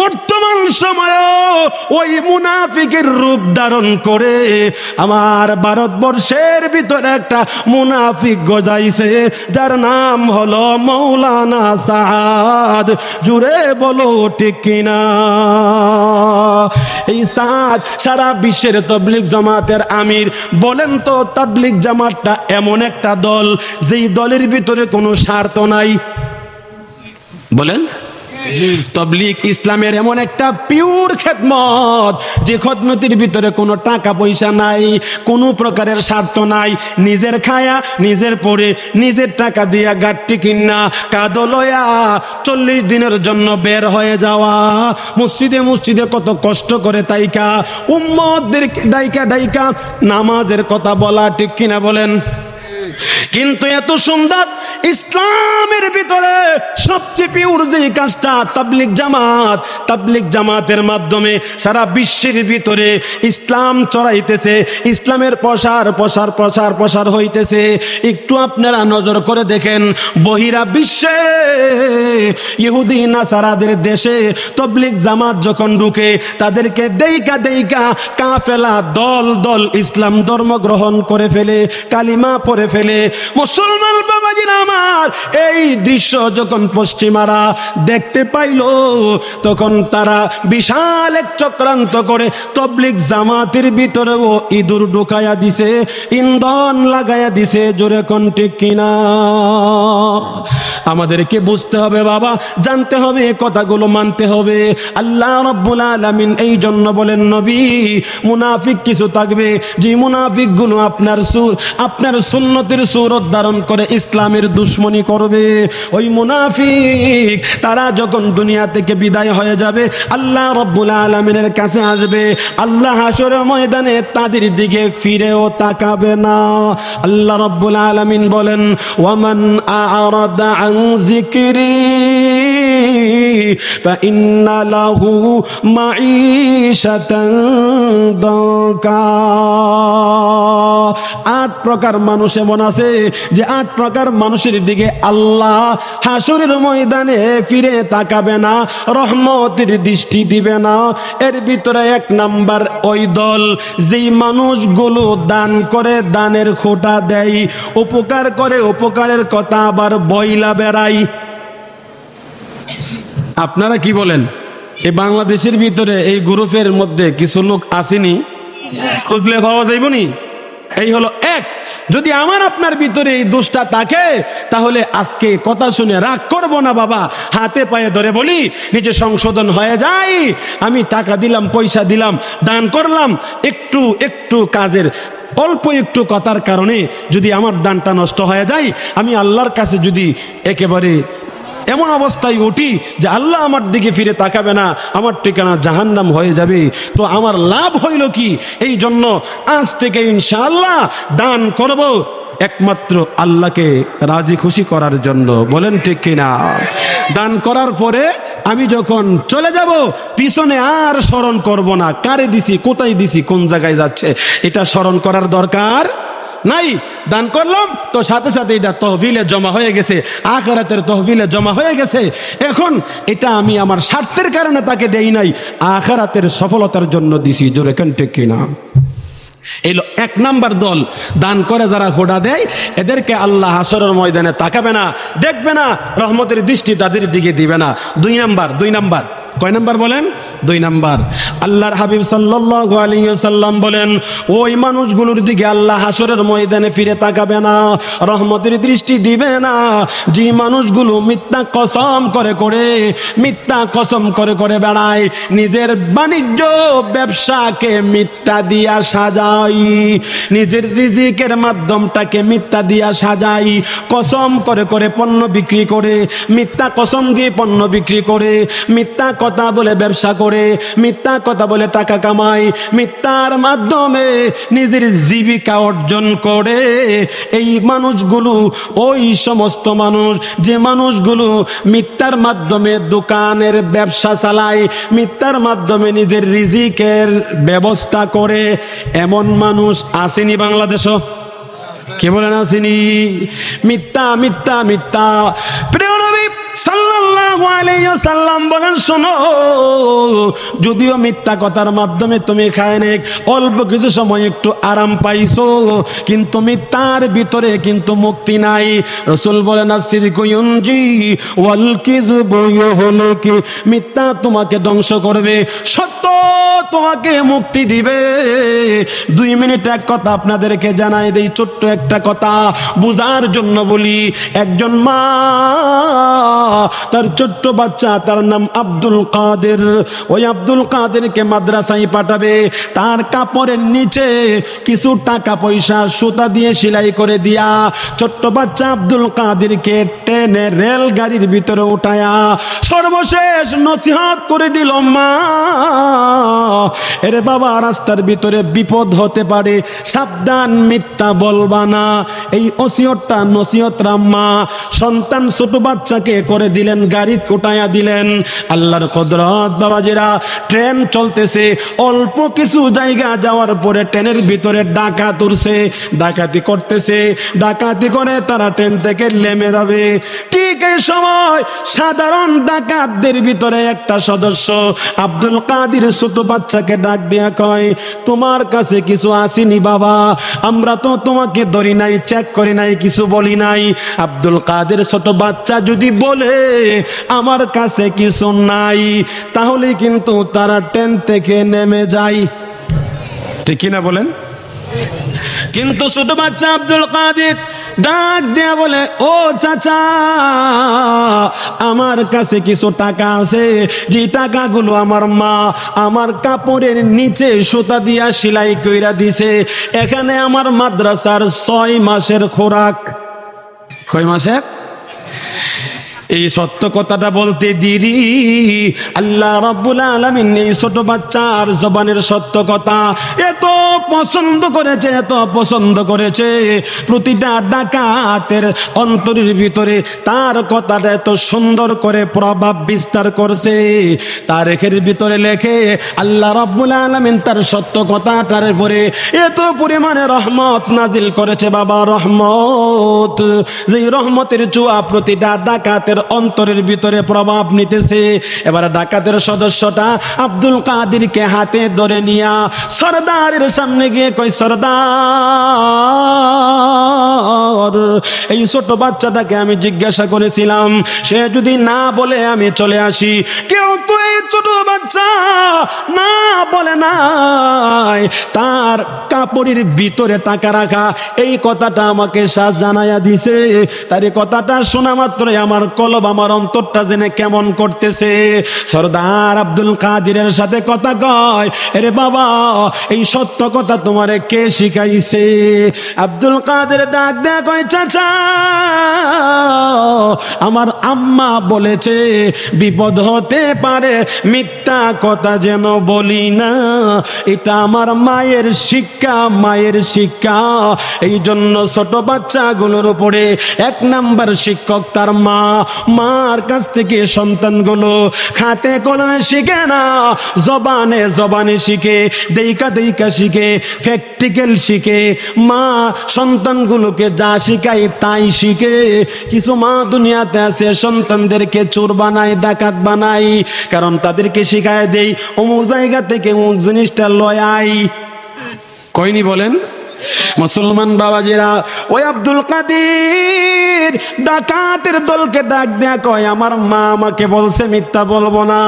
বর্তমান সময়ে ওই মুনাফিকের রূপ ধারণ করে আমার ভারতবর্ষের ভিতরে একটা মুনাফিক গজাইছে, যার নাম হলো মৌলানা সাদ। জুড়ে বলো ঠিক কিনা? এই সাদ সারা বিশ্বের তবলিক জামাতের আমির। বলেন তো তাবলিক জামাতটা এমন একটা দল, যেই দলের ভিতরে কোনো স্বার্থ নাই? বলেন। তবলিক ইসলামের এমন একটা পিওর খেদমত, যে খদমতির ভিতরে কোনো টাকা পয়সা নাই, কোনো প্রকারের স্বার্থ নাই। নিজের খায়া, নিজের পরে, নিজের টাকা দিয়া গাঠটি কিনা কাদলয়া চল্লিশ দিনের জন্য বের হয়ে যাওয়া। মসজিদে মসজিদে কত কষ্ট করে তাইকা। উম্মদের ডাইকা ডাইকা নামাজের কথা বলা ঠিক কিনা বলেন? কিন্তু এত সুন্দর ইসলামের ভিতরে সবচেয়ে পিওর যে কাজটা তাবলিক জামাত। তাবলিক জামাতের মাধ্যমে সারা বিশ্বের ভিতরে ইসলাম চড়াইতেছে ইসলামের প্রসার প্রসার প্রসার প্রসার হইতেছে। একটু আপনারা নজর করে দেখেন, বহিরা বিশ্বে ইহুদি না নাসারাদের দেশে তবলিক জামাত যখন ঢুকে, তাদেরকে দেইকা দেইকা কাফেলা দল দল ইসলাম ধর্ম গ্রহণ করে ফেলে, কালিমা পরে ফেলে। মুসলমান আমার। এই দৃশ্য যখন পশ্চিমারা দেখতে পাইল, তখন তারা বিশাল এক চক্রান্ত করে তবলিক জামাতের ইঁদুর ঢুকাইয়া দিছে, ইন্ধন লাগাইয়া দিছে, জোরে কোন আমাদেরকে বুঝতে হবে বাবা, জানতে হবে কথাগুলো মানতে হবে। আল্লাহ রব্বুল আলামিন এই জন্য বলেন, নবী, মুনাফিক কিছু থাকবে, যে মুনাফিকগুলো আপনার সুর, আপনার সুন্নতির সুরত ধারণ করে ইসলামের দুশ্মনী করবে। ওই মুনাফিক, তারা যখন দুনিয়া থেকে বিদায় হয়ে যাবে, আল্লাহ রব্বুল আলমিনের কাছে আসবে। আল্লাহ হাসরের ময়দানে তাদের দিকে ফিরেও তাকাবে না। আল্লাহ রব্বুল আলমিন বলেন, ওয়ামান আরাদা আন জিকিরি فإن له معيشة ضنكا আট প্রকার মানুষ এমন আছে যে আট প্রকার মানুষের দিকে আল্লাহ হাসুরের ময়দানে ফিরে তাকাবে না রহমতের দৃষ্টি দিবে না এর ভিতরে এক নাম্বার ওই দল যেই মানুষগুলো দান করে দানের খোটা দেয় উপকার করে উপকারের কথা আবার বইলা বেড়াই আপনারা কি বলেন? এই বাংলাদেশের ভিতরে এই গ্রুপের মধ্যে কিছু লোক আসেনি? খুঁজলে পাওয়া যাইবনি এই হলো এক। যদি আমার আপনার ভিতরে এই দোষটা থাকে, তাহলে আজকে কথা শুনে রাগ করব না বাবা। হাতে পায়ে ধরে বলি, নিজে সংশোধন হয়ে যায় আমি টাকা দিলাম, পয়সা দিলাম, দান করলাম। একটু একটু কাজের, অল্প একটু কথার কারণে যদি আমার দানটা নষ্ট হয়ে যায়, আমি আল্লাহর কাছে যদি একেবারে এমন অবস্থায় উঠি যে আল্লাহ আমার দিকে ফিরে তাকাবে না, আমার ঠিকানা জাহান্নাম হয়ে যাবে। তো আমার লাভ হইল কি? এই জন্য আজ থেকে ইনশাআল্লাহ দান করব একমাত্র আল্লাহকে রাজি খুশি করার জন্য। বলেন ঠিক কিনা? দান করার পরে আমি যখন চলে যাব, পিছনে আর স্মরণ করব না। কারে দিছি, কোথায় দিছি, কোন জায়গায় যাচ্ছে? এটা স্মরণ করার দরকার নাই, দান করলাম, তো সাথে সাথে এটা তহবিলে জমা হয়ে গেছে, আখরাতের তহবিলে জমা হয়ে গেছে। এখন এটা আমি আমার স্বার্থের কারণে তাকে দেই নাই, আখরাতের সফলতার জন্য দিছি, জোরে কন্টেক কিনা? এলো এক নাম্বার দল, দান করে যারা ঘোড়া দেয়, এদেরকে আল্লাহ হাসরের ময়দানে তাকাবে না, দেখবে না, রহমতের দৃষ্টি তাদের দিকে দিবে না। দুই নাম্বার দুই নাম্বার। কয় নাম্বার বলেন? দুই নাম্বার। আল্লাহর হাবিব সাল্লাল্লাহু আলাইহি সাল্লাম বলেন, ওই মানুষগুলোর দিকে আল্লাহ হাসরের ময়দানে ফিরে তাকাবে না, রহমতের দৃষ্টি দিবে না। যে মানুষগুলো মিথ্যা কসম করে করে, মিথ্যা কসম করে করে বেড়ায়, নিজের বাণিজ্য ব্যবসাকে মিথ্যা দিয়া সাজাই নিজের রিজিকের মাধ্যমটাকে মিথ্যা দিয়া সাজাই কসম করে করে পণ্য বিক্রি করে, মিথ্যা কসম দিয়ে পণ্য বিক্রি করে, মিথ্যা কথা বলে ব্যবসা করে, মিথ্যা কথা বলে টাকা কামায়, মিথ্যার মাধ্যমে নিজের জীবিকা অর্জন করে। এই মানুষগুলো, ওই সমস্ত মানুষ, যে মানুষগুলো মিথ্যার মাধ্যমে দোকানের ব্যবসা চালায়, মিথ্যার মাধ্যমে নিজের রিজিকের ব্যবস্থা করে, এমন মানুষ আসেনি বাংলাদেশও? কে বলেন আসেনি? মিথ্যা মিথ্যা মিথ্যা। প্রিয় নবী সাল্লাম বলেন, শোনো, যদিও মিথ্যা কথার মাধ্যমে তুমি অল্প কিছু সময় একটু আরাম পাইছো, কিন্তু মিথ্যার ভিতরে কিন্তু মুক্তি নাই। রসুল বলেন হলো কি মিথ্যা তোমাকে ধ্বংস করবে। সত্য তোমাকে মুক্তি দিবে। দুই মিনিট এক কথা আপনাদেরকে জানাই দেই, ছোট্ট একটা কথা বুঝার জন্য বলি। একজন মা, তার ছোট্ট বাচ্চা, তার নাম আব্দুল কাদের। ওই আব্দুল কাদেরকে মাদ্রাসায় পাঠাবে। তার কাপড়ের নিচে কিছু টাকা পয়সা সুতা দিয়ে সেলাই করে দিয়া ছোট্ট বাচ্চা আব্দুল কাদেরকে ট্রেনে রেল গাড়ির ভিতরে উঠায়া সর্বশেষ নসিহত করে দিল মা। এরে বাবা, রাস্তার ভিতরে বিপদ হতে পারে। সাবধান মিথ্যা বলবা না। এই ওসিয়তটা নসিহত রাম্মা। সন্তান ছোট বাচ্চাকে করে দিলেন, গাড়ি উঠাইয়া দিলেন। আল্লাহর কদরত, বাবাজিরা, ট্রেন চলতেছে। অল্প কিছু জায়গা যাওয়ার পরে ট্রেনের ভিতরে ডাকা তুলছে ডাকাতি করতেছে। ডাকাতি করে তারা ট্রেন থেকে নেমে যাবে। ঠিক এই সময় সাধারণ ডাকাতদের ভিতরে একটা সদস্য, আব্দুল কাদির ছোট বাচ্চাকে ডাক দিয়া কয় তোমার কাছে কিছু আসেনি বাবা। আমরা তো তোমাকে ধরি নাই চেক করি নাই কিছু বলি নাই। আব্দুল কাদের ছোট বাচ্চা যদি বলে আমার কাছে কিছু নাই তাহলে কিন্তু তারা ট্রেন থেকে নেমে যায়। ঠিক কিনা বলেন? কিন্তু ছোট বাচ্চা আব্দুল কাদের ডাক দেয়া বলে, ও চাচা, আমার কাছে কিছু টাকা আছে। যে টাকাগুলো আমার মা আমার কাপড়ের নিচে সুতা দিয়া সেলাই কইরা দিছে। এখানে আমার মাদ্রাসার ছয় মাসের খোরাক। কয় মাসের? এই সত্য কথাটা বলতে দিরি। আল্লাহ রাব্বুল আলামিন এই ছোট বাচ্চার জবানের সত্য কথা এত পছন্দ করেছে, এত পছন্দ করেছে। প্রতিটা ডাকাতের অন্তরের ভিতরে তার কথাটা এত সুন্দর করে প্রভাব বিস্তার করছে। তারেখের ভিতরে লেখে, আল্লাহ রাব্বুল আলামিন তার সত্য কথাটার উপরে এত পরিমাণে রহমত নাজিল করেছে, বাবা, রহমত। যে রহমতের চুয়া প্রতিটা ডাকাতের অন্তরের ভিতরে প্রভাব নিতেছে। এবার ডাকাতের সদস্যটা আব্দুল কাদিরকে হাতে ধরে নিয়া সরদারের সামনে গিয়ে কই সরদার, এই ছোট বাচ্চাটাকে আমি জিজ্ঞাসা করেছিলাম, সে যদি না বলে আমি চলে আসি। কেউ তো এই ছোট বাচ্চা না বলে নাই। তার কাপড়ের ভিতরে টাকা রাখা, এই কথাটা আমাকে শ্বাস জানাইয়া দিছে। তার কথাটা শোনা মাত্রই আমার কলব আমার অন্তরটা জেনে কেমন করতেছে? সর্দার আব্দুল কাদিরের সাথে কথা কয় আরে বাবা, এই সত্য কথা তোমারে কে শিখাইছে? আব্দুল কাদের ডাক দেয়া কয়, চাচা, আমার আম্মা বলেছে, বিপদ হতে পারে, মিথ্যা কথা যেন বলি না। এটা আমার মায়ের শিক্ষা মায়ের শিক্ষা। এই জন্য ছোট বাচ্চাগুলোর উপরে এক নাম্বার শিক্ষক তার মা মার কাছ থেকে সন্তানগুলো খাতে কলমে শিখে না, জবানে জবানে শিখে, দেইকা দেইকা শিখে প্র্যাকটিক্যাল শিখে। মা সন্তানগুলোকে যা শিখায় তাই শিখে। কিছু মা দুনিয়াতে আছে, সন্তানদেরকে চোর বানায়, ডাকাত বানাই কারণ তাদেরকে শিখায় দেই, অমুক জায়গা থেকে অমুক জিনিসটা লয় আই কয়নি বলেন? মুসলমান বাবাজিরা, ওই আব্দুল কাদের ডাকাতের দলকে ডাক দেয়া কয়, আমার মা আমাকে বলছে মিথ্যা বলব না।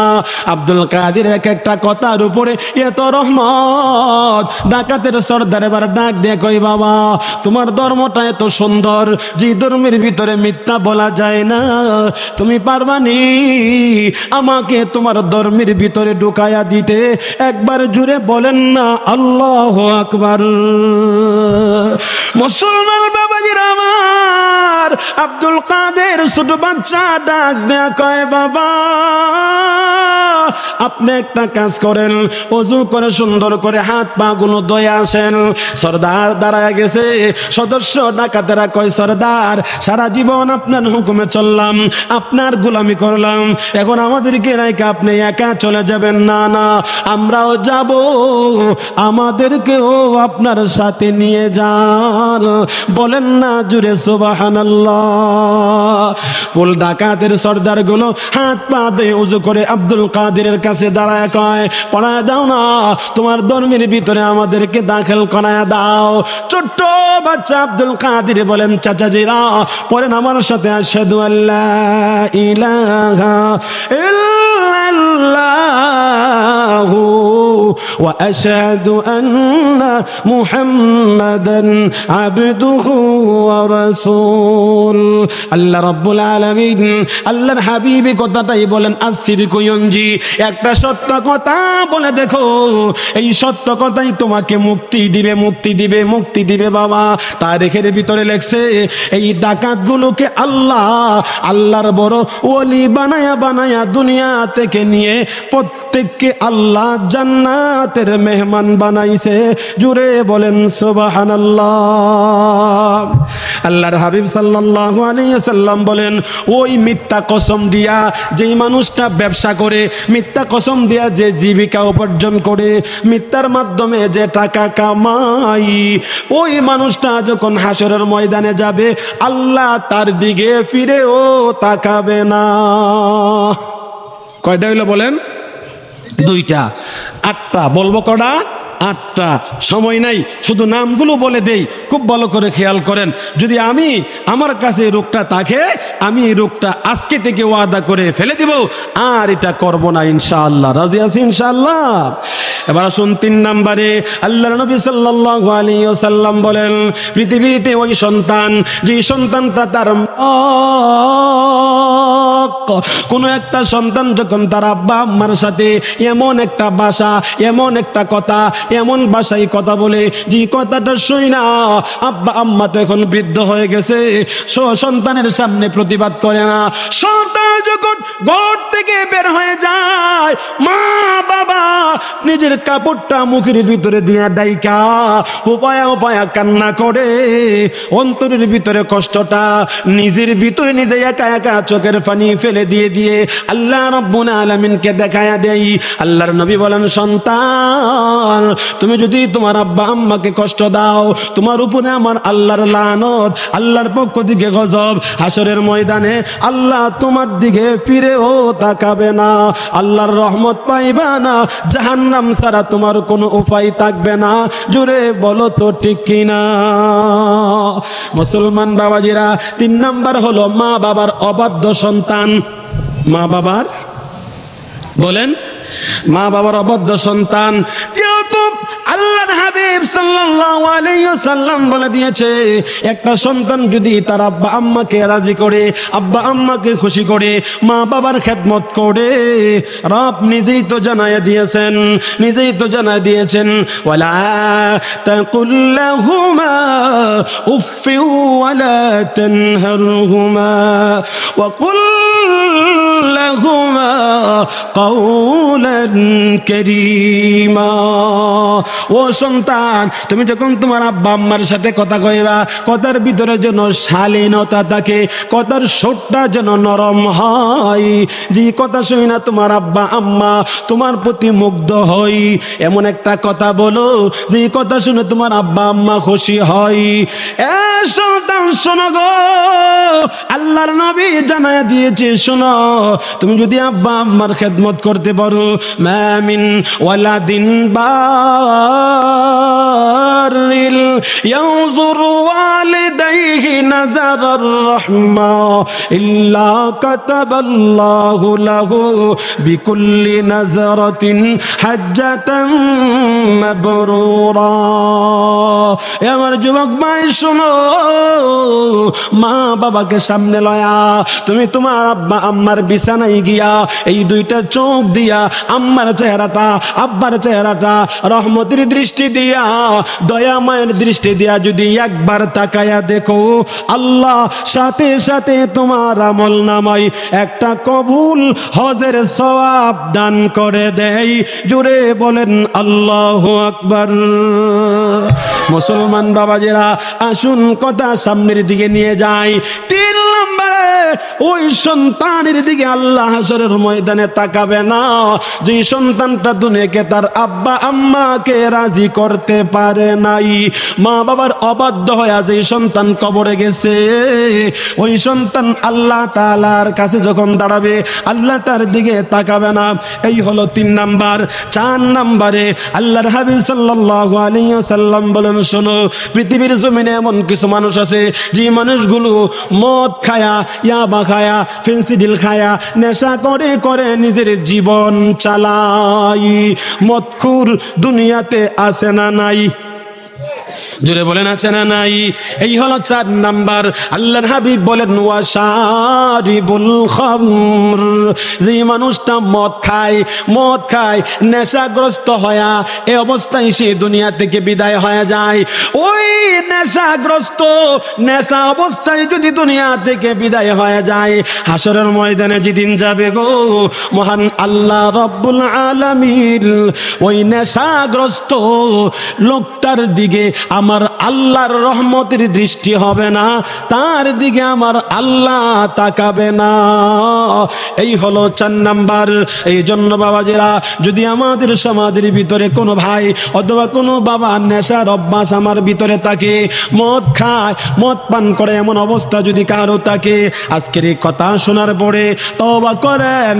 আব্দুল কাদের এক একটা কথার উপরে এত রহমত, ডাকাতের সর্দার এবার ডাক দেয়া কয়, বাবা, তোমার ধর্মটা এত সুন্দর, যে ধর্মের ভিতরে মিথ্যা বলা যায় না। তুমি পারবানি আমাকে তোমার ধর্মের ভিতরে ঢুকায়া দিতে। একবার জুড়ে বলেন না, আল্লাহ আকবার। মুসলমান বাবাজির আমার আব্দুল কাদের ছোট বাচ্চা ডাক দেয়া কয় বাবা। আপনি একটা কাজ করেন, অজু করে সুন্দর করে হাত পা গুলো দয়ে আসেন। সর্দার দাঁড়ায় গেছে। সদস্য ডাকাতেরা কয়, সর্দার, সারা জীবন আপনার হুকুমে চললাম, আপনার গোলামি করলাম। এখন আমাদেরকে রাইকে আপনি একা চলে যাবেন। না না, আমরাও যাব। আমাদেরকেও আপনার সাথে নিয়ে যান। বলেন না জুড়ে সুবহানাল্লাহ। ফুল ডাকাতের সর্দারগুলো হাত পা দিয়ে উজু করে আব্দুল কাদিরের কাছে দাঁড়ায় কয়, পড়ায় দাও না, তোমার ধর্মের ভিতরে আমাদেরকে দাখিল করায় দাও। ছোট্ট বাচ্চা আব্দুল কাদির বলেন, চাচাজিরা পরেন আমার সাথে আসে আল্লাহ ইলাহা ইল্লাল্লাহু আন্না মুহাম্মাদান আবদুহু ওয়া রাসূল আল্লাহ রাব্বুল আলামিন, আল্লাহর হাবিবি কথাটাই বলেন আসির কুয়ঞ্জি একটা সত্য কথা বলে দেখো। এই সত্য কথাই তোমাকে মুক্তি দিবে মুক্তি দিবে মুক্তি দিবে বাবা। তারিখের ভিতরে লেখছে, এই ডাকাত গুলোকে আল্লাহ, আল্লাহর বড় ওলি বানায়া বানায়া দুনিয়া থেকে নিয়ে প্রত্যেককে আল্লাহ জান্নাতের মেহমান বানাইছে। জুড়ে বলেন, সুবহানাল্লাহ। আল্লাহর হাবিব সাল্লাল্লাহু আলাইহি সাল্লাম বলেন, ওই মিথ্যা কসম দিয়া যেই মানুষটা ব্যবসা করে, মিথ্যা কসম দিয়া যে জীবিকা উপার্জন করে, মিথ্যার মাধ্যমে যে টাকা কামাই, ওই মানুষটা যখন হাসরের ময়দানে যাবে, আল্লাহ তার দিকে ফিরেও তাকাবে না। কয়টা হইল বলেন? দুইটা। আটটা, বলব কটা? আটটা। সময় নাই, শুধু নামগুলো বলে দেই, খুব ভালো করে খেয়াল করেন। যদি আমি আমার কাছে রোগটা থাকে, আমি এই রোগটা আজকে থেকে ওয়াদা করে ফেলে দিব, আর এটা করব না, ইনশাআল্লাহ। রাজি আছি, ইনশাআল্লাহ? এবার আসুন তিন নাম্বারে আল্লাহ নবী সাল্লাল্লাহু আলাইহি ওয়াসাল্লাম বলেন, পৃথিবীতে ওই সন্তান যে সন্তানটা তার কোন একটা সন্তান যখন তার আব্বা আম্মার সাথে এমন একটা ভাষা এমন একটা কথা, এমন ভাষায় কথা বলে, যে কথাটা শুই না, আব্বা আম্মা তো এখন বৃদ্ধ হয়ে গেছে সন্তানের সামনে প্রতিবাদ করে না। সন্তান যখন ঘর থেকে বের হয়ে যায়। মা, বাবা, নিজের কাপড়টা মুখের ভিতরে দিয়া ডাইকা, উপায়া উপায়া কান্না করে। অন্তরের ভিতরে কষ্টটা নিজের ভিতরে নিজে একা একা চোখের পানি ফেলে দিয়ে দিয়ে আল্লাহ রব্বুল আলামিনকে দেখায়া দেই। আল্লাহর নবী বলেন, সন্তান, তুমি যদি তোমার আব্বা, আম্মাকে কষ্ট দাও, তোমার উপরে আমার আল্লাহর লানত, আল্লাহর পক্ষ থেকে গজব, হাসরের ময়দানে আল্লাহ তোমার দিকে ফিরেও তাকাবে না। আল্লাহর রহমত পাইবা না। জাহান্নাম ছাড়া তোমার কোনো উপায় থাকবে না। জুড়ে বলো তো ঠিক কিনা? মুসলমান বাবাজিরা, তিন নাম্বার হলো মা বাবার অবাধ্য সন্তান। মা বাবার? বলেন, মা বাবার অবদ্ধ সন্তান। আল্লাহর হাবিব ওয়াসাল্লাম বলে দিয়েছে, একটা সন্তান যদি তার আব্বা আম্মাকে রাজি করে, আব্বা আম্মাকে খুশি করে, মা বাবার খেদমত করে, রব নিজেই তো জানায় দিয়েছেন, নিজেই তো জানায় দিয়েছেন, ওয়ালা তাকুল্লাহুমা উফি ওয়ালা তানহারহুমা ওয়াকুল لهما قولا كريما ও সন্তান তুমি যখন তোমার আব্বা আম্মার সাথে কথা কইবা কথার ভিতরে যেন শালীনতা থাকে কথার সুরটা যেন নরম হয় যে কথা শুনি না তোমার আব্বা আম্মা তোমার প্রতি মুগ্ধ হই এমন একটা কথা বলো যে কথা শুনে তোমার আব্বা আম্মা খুশি হয় এ সন্তান শোনো গো, আল্লাহর নবী জানায় দিয়েছে, শোনো। তুমি যদি আব্বা আম্মার খেদমত করতে পারো ম্যামিন ওয়ালাদিন বারিল ينظر والديه نظر الرحمة إلا كتب الله له بكل نظرة حجة مبرورا এ আমার যুবক ভাই শোনো মা বাবাকে সামনে লয়া তুমি তোমার আব্বা আম্মার বিছানায় গিয়া এই দুইটা চোখ দিয়া আম্মার চেহারাটা আব্বার চেহারাটা রহমতের দৃষ্টি দিয়া দয়া মায়ের দৃষ্টি দিয়া যদি একবার তাকায়া দেখো, আল্লাহ সাথে সাথে তোমার আমল নামাই একটা কবুল হজের সওয়াব দান করে দেয়। জুড়ে বলেন, আল্লাহ আকবার। মুসলমান বাবাজেরা, আসুন কথা সামনের দিকে নিয়ে যায় তিন নম্বরে ওই সন্তানের দিকে আল্লাহ হাসরের ময়দানে তাকাবে না। যে সন্তানটা দুনিয়াকে তার আব্বা, আম্মাকে রাজি করতে পারে নাই। মা বাবার অবাধ্য হয়ে যে সন্তান কবরে গেছে, ওই সন্তান আল্লাহ তালার কাছে যখন দাঁড়াবে, আল্লাহ তার দিকে তাকাবে না। এই হলো তিন নাম্বার। চার নাম্বারে আল্লাহর হাবিব সাল্লাল্লাহু আলাইহি ওয়াসাল্লাম বলেন, শোনো, পৃথিবীর জমিনে এমন কিছু মানুষ আছে, যে মানুষগুলো মদ খায়া ইয়াবা খায়া ফেন্সিডিল খায়া, নেশা করে করে নিজের জীবন চালাই। মদখুর দুনিয়াতে আছে না নাই? জোরে বলেন, আছে না নাই? এই হলো চার নাম্বার। আল্লাহর হাবিব বলেন ওয়াশারিবুল খামর। যে মানুষটা মদ খায় মদ খায়, নেশাগ্রস্ত হয়া এই অবস্থায় সে দুনিয়া থেকে বিদায় হয়ে যায়। ওই নেশাগ্রস্ত, নেশা অবস্থায় যদি দুনিয়া থেকে বিদায় হয়ে যায় হাসরের ময়দানে যেদিন যাবে গো, মহান আল্লাহ রব্বুল আলামিন, ওই নেশাগ্রস্ত লোকটার দিকে আমার আল্লাহর রহমতের দৃষ্টি হবে না, তার দিকে আমার আল্লাহ তাকাবে না। এই হলো চার নাম্বার। এই জন্য বাবাজেরা, যদি আমাদের সমাজের ভিতরে কোনো ভাই অথবা কোনো বাবা নেশার অভ্যাস আমার ভিতরে থাকে, মদ খায়, মদ পান করে এমন অবস্থা যদি কারও থাকে, আজকের এই কথা শোনার পরে তবা করেন,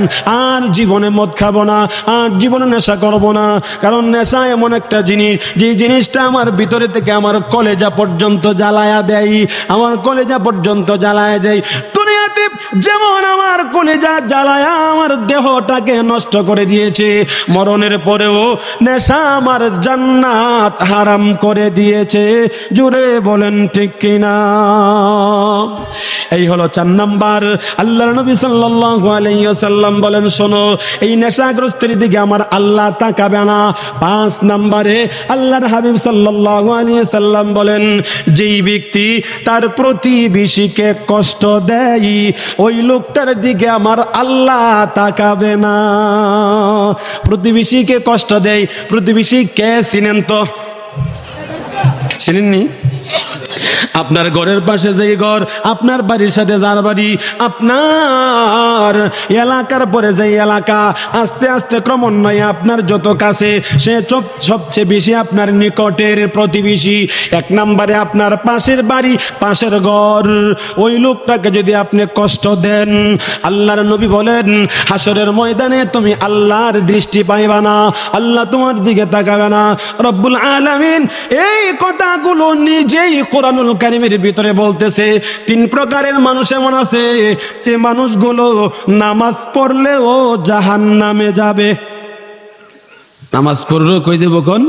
আর জীবনে মদ খাব না, আর জীবনে নেশা করব না। কারণ নেশা এমন একটা জিনিস, যে জিনিসটা আমার ভিতরে থেকে আমার কলেজা পর্যন্ত জ্বালায়া দেয় আমার কলেজা পর্যন্ত জ্বালায়া দেয় যেমন আমার কলেজা জ্বালায়া আমার দেহটাকে নষ্ট করে দিয়েছে, মরণের পরেও নেশা আমার জান্নাত হারাম করে দিয়েছে। জুড়ে বলেন ঠিক কিনা? এই হলো চার নাম্বার। আল্লাহ নবী সাল্লাল্লাহু আলাইহি ওয়াসাল্লাম বলেন, শোনো, এই নেশাগ্রস্তের দিকে আমার আল্লাহ তাকাবে না। পাঁচ নাম্বারে আল্লাহর হাবিব সাল্লাল্লাহু আলাইহি সাল্লাম বলেন, যেই ব্যক্তি তার প্রতিবেশীকে কষ্ট দেয় ওই লোকটার দিকে আমার আল্লাহ তাকাবে না। প্রতিবেশীকে কষ্ট দেয় প্রতিবেশী কে চিনেন তো? চিনেননি? আপনার ঘরের পাশে যে ঘর, আপনার বাড়ির সাথে যার বাড়ি, আপনার এলাকার পরে যে এলাকা, আস্তে আস্তে ক্রমান্বয়ে আপনার যত কাছে, সে সব- সবচেয়ে বেশি আপনার নিকটের প্রতিবেশী। এক নম্বরে আপনার পাশের বাড়ি, পাশের ঘর। ওই লোকটাকে যদি আপনি কষ্ট দেন, আল্লাহর নবী বলেন হাসরের ময়দানে তুমি আল্লাহর দৃষ্টি পাইবা না, আল্লাহ তোমার দিকে তাকাবে না। রব্বুল আলামিন এই কথাগুলো নিজেই কোরআনুল কারিমের ভিতরে বলতেছে তিন প্রকারের মানুষ এমন আছে যে মানুষগুলো নামাজ পড়লেও জাহান নামে যাবে। নামাজ পড়লেও কই যাব কোন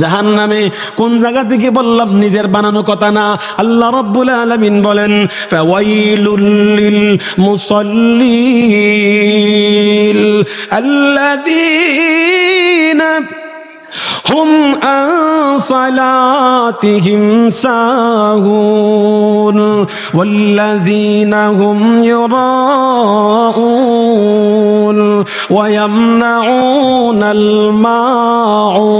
জাহান নামে কোন জায়গা থেকে বললাম নিজের বানানো কথা না? আল্লাহ রব্বুল আলামিন বলেন ফাওয়াইলুল লিল আল্লাযীনা هم عن صلاتهم ساهون والذين هم يراءون ويمنعون الماعون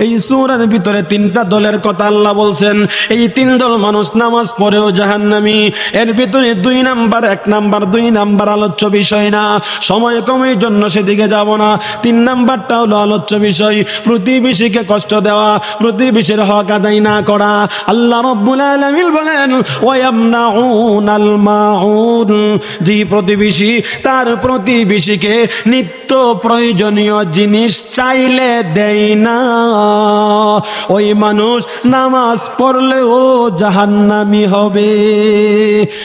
এই সূরার ভিতরে তিনটা দলের কথা আল্লাহ বলছেন এই তিন দল মানুষ নামাজ পড়েও জাহান্নামী এর ভিতরে দুই নাম্বার এক নাম্বার দুই নাম্বার আলোচ্য বিষয় না সময় কমের জন্য সেদিকে যাব না তিন নাম্বারটা হলো আলোচ্য বিষয় প্রতিবেশীকে কষ্ট দেওয়া প্রতিবেশীর হক আদায় না করা। আল্লাহ রব্বুল আলামিন বলেন মাউন যে প্রতিবেশী, তার প্রতিবেশীকে নিত্য প্রয়োজনীয় জিনিস চাইলে দেয় না। ওই মানুষ নামাজ পড়লেও জাহান্নামি হবে।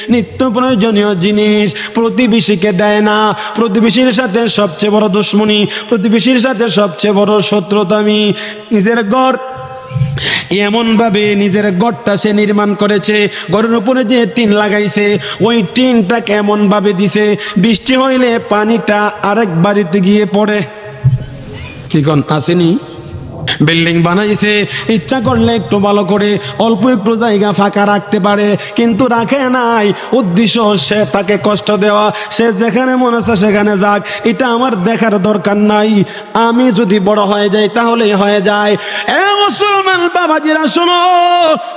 নিত্য প্রয়োজনীয় জিনিস প্রতিবেশীকে দেয় না। প্রতিবেশীর সাথে সবচেয়ে বড় দুশ্মনী, প্রতিবেশীর সাথে সবচেয়ে বড় শত্রুতামি নিজের গড় এমন ভাবে নিজের গড়টা সে নির্মাণ করেছে। গড়ের উপরে যে টিন লাগাইছে, ওই টিনটা কেমন ভাবে দিছে, বৃষ্টি হইলে পানিটা আরেক বাড়িতে গিয়ে পড়ে। কি কন, আসেনি? বিল্ডিং বানাইছে, ইচ্ছা করলে একটু ভালো করে অল্প একটু জায়গা ফাঁকা রাখতে পারে, কিন্তু রাখে নাই। উদ্দেশ্য সে তাকে কষ্ট দেওয়া, সে যেখানে মনে আছে সেখানে যাক। এটা আমার দেখার দরকার নাই। আমি যদি বড় হয়ে যাই, তাহলেই হয়ে যায়। এ মুসলমান বাবাজিরা, শোনো।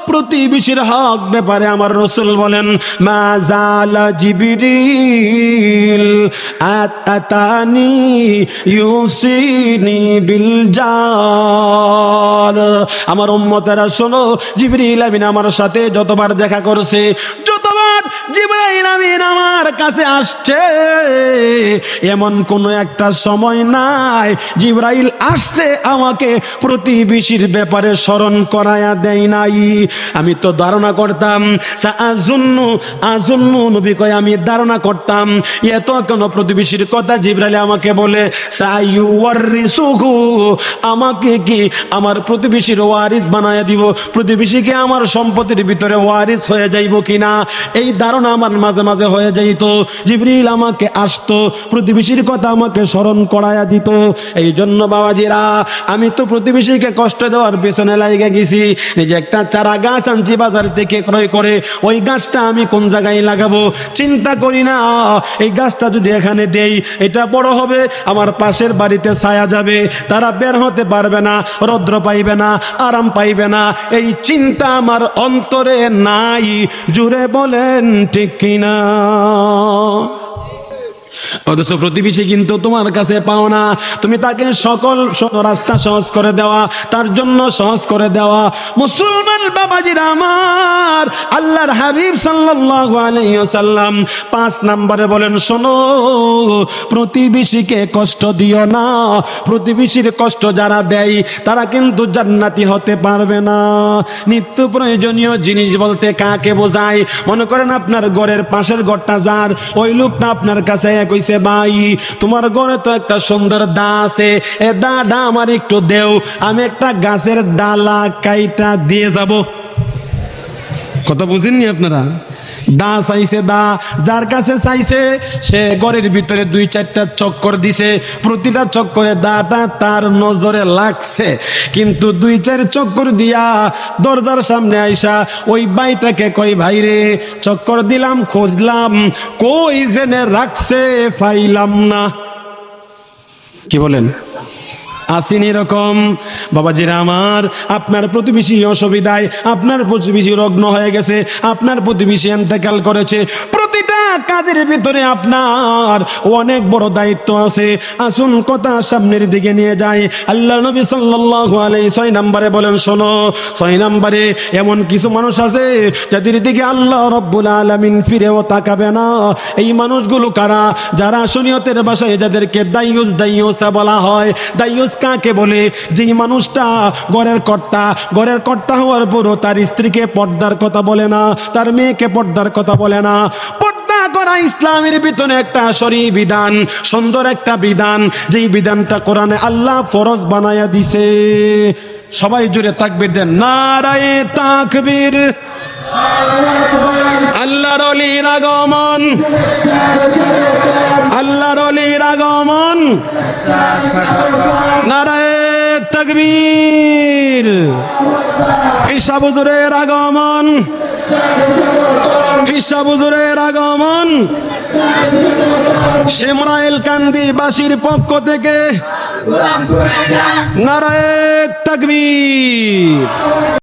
প্রতিবেশীর হক ব্যাপারে আমার রসুল বলেন, মা জালা জিবিরিল আতাতানি ইউসিনি বিল আমার উম্মতেরা শোনো জিবরিল আমিন আমার সাথে যতবার দেখা করছে জিবরাইল আমিন আমার কাছে আসছে। এমন কোন একটা সময় নাই। জিবরাইল আসছে আমাকে প্রতিবেশীর ব্যাপারে স্মরণ করায়া দেয় নাই। আমি তো ধারণা করতাম আজন্য আজন্য নবী কয়, আমি ধারণা করতাম, এত কোন প্রতিবেশীর কথা জিবরাইল আমাকে বলে আমাকে কি আমার প্রতিবেশীর ওয়ারিস বানায় দিব? প্রতিবেশীকে আমার সম্পত্তির ভিতরে ওয়ারিস হয়ে যাইব কিনা? এই ধারণা আমার মাঝে মাঝে হয়ে যাইত। জিবরিল আমাকে আসতো, প্রতিবেশীর কথা আমাকে স্মরণ করায়া দিত। এই জন্য বাবাজিরা, আমি তো প্রতিবেশীকে কষ্ট দেওয়ার পেছনে লাইগে গেছি। নিজে একটা চারা গাছ আনছি বাজার থেকে ক্রয় করে, ওই গাছটা আমি কোন জায়গায় লাগাবো? চিন্তা করি না, এই গাছটা যদি এখানে দেই, এটা বড় হবে, আমার পাশের বাড়িতে ছায়া যাবে, তারা বের হতে পারবে না, রৌদ্র পাইবে না, আরাম পাইবে না। এই চিন্তা আমার অন্তরে নাই, জুড়ে বলেন ঠিক কিনা? অথচ প্রতিবেশী কিন্তু তোমার কাছে পাও না। তুমি তাকে সকল রাস্তা সহজ করে দেওয়া, তার জন্য সহজ করে দেওয়া। মুসলমান বাবাজির আমার, আল্লাহর হাবিব সাল্লাল্লাহু পাঁচ নম্বরে বলেন, শোনো, প্রতিবেশীকে কষ্ট দিও না। প্রতিবেশীর কষ্ট যারা দেয়, তারা কিন্তু জান্নাতি হতে পারবে না। নিত্য প্রয়োজনীয় জিনিস বলতে কাকে বোঝায়? মনে করেন আপনার ঘরের পাশের ঘরটা যার, ওই লোকটা আপনার কাছে কইছে, ভাই, তোমার ঘরে তো একটা সুন্দর দা আছে। এ দাডা আমার একটু দেও, আমি একটা গাছের ডালা কাইটা দিয়ে যাব। কথা বুঝেননি আপনারা? দা চাইছে দা, যার কাছে চাইছে, সে ঘরের ভিতরে দুই চারটা চক্কর দিছে। প্রতিটা চক্করে দাটা তার নজরে লাগছে। কিন্তু দুই চার চক্কর দিয়া দরজার সামনে আইসা ওই বাইটাকে কই ভাই রে, চক্কর দিলাম, খুঁজলাম, কই জেনে রাখছে, পাইলাম না। কি বলেন? আসেন এরকম। বাবাজিরা আমার, আপনার প্রতিবেশী অসুবিধায় আপনার প্রতিবেশী রগ্ন হয়ে গেছে, আপনার প্রতিবেশী এন্তেকাল করেছে। কাজের ভিতরে আপনার অনেক বড় দায়িত্ব আছে। আসুন কথা সামনের দিকে নিয়ে যাই। আল্লাহ নবী সাল্লাল্লাহু ছয় নম্বরে বলেন, শোনো, ছয় নম্বরে এমন কিছু মানুষ আছে যাদের দিকে আল্লাহ রব্বুল আলামিন ফিরেও তাকাবে না। এই মানুষগুলো কারা? যারা শরীয়তের ভাষায় যাদেরকে দাইয়ুস দাইয়ুসা বলা হয়। দাইয়ুস কাকে বলে? যেই মানুষটা ঘরের কর্তা ঘরের কর্তা হওয়ার পরও তার স্ত্রীকে পর্দার কথা বলে না, তার মেয়েকে পর্দার কথা বলে না। পর্দা ইসলামের ভিতরে একটা সরি বিধান, সুন্দর একটা বিধান, যেই বিধানটা কোরআনে আল্লাহ ফরজ বানায়া দিছে। সবাই জুড়ে তাকবির দেন, নারায়ে তাকবীর। আল্লাহর অলির আগমন। আল্লাহর অলির আগমন। নারায়ে তাকবীর। ফিসাবুজুরের আগমন। ফিসাবুজুরের আগমন। শিমরাইল কান্দি বাসির পক্ষ থেকে নারায় তাকবীর।